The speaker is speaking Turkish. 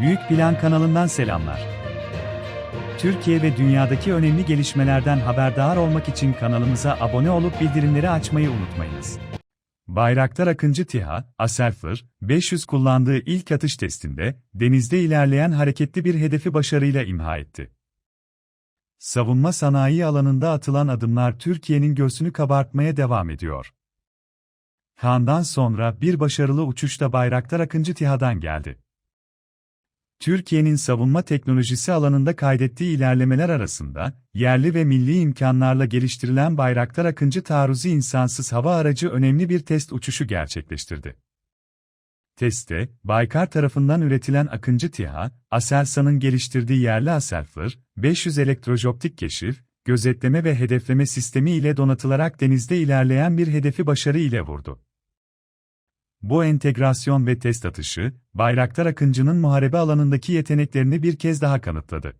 Büyük Plan kanalından selamlar. Türkiye ve dünyadaki önemli gelişmelerden haberdar olmak için kanalımıza abone olup bildirimleri açmayı unutmayınız. Bayraktar Akıncı TİHA, Aselfır, 500 kullandığı ilk atış testinde, denizde ilerleyen hareketli bir hedefi başarıyla imha etti. Savunma sanayi alanında atılan adımlar Türkiye'nin göğsünü kabartmaya devam ediyor. Kaan'dan sonra bir başarılı uçuş da Bayraktar Akıncı TİHA'dan geldi. Türkiye'nin savunma teknolojisi alanında kaydettiği ilerlemeler arasında, yerli ve milli imkanlarla geliştirilen Bayraktar Akıncı taarruzi insansız hava aracı önemli bir test uçuşu gerçekleştirdi. Testte, Baykar tarafından üretilen Akıncı TİHA, Aselsan'ın geliştirdiği yerli Aselfır, 500 elektrojoptik keşif, gözetleme ve hedefleme sistemi ile donatılarak denizde ilerleyen bir hedefi başarı ile vurdu. Bu entegrasyon ve test atışı, Bayraktar Akıncı'nın muharebe alanındaki yeteneklerini bir kez daha kanıtladı.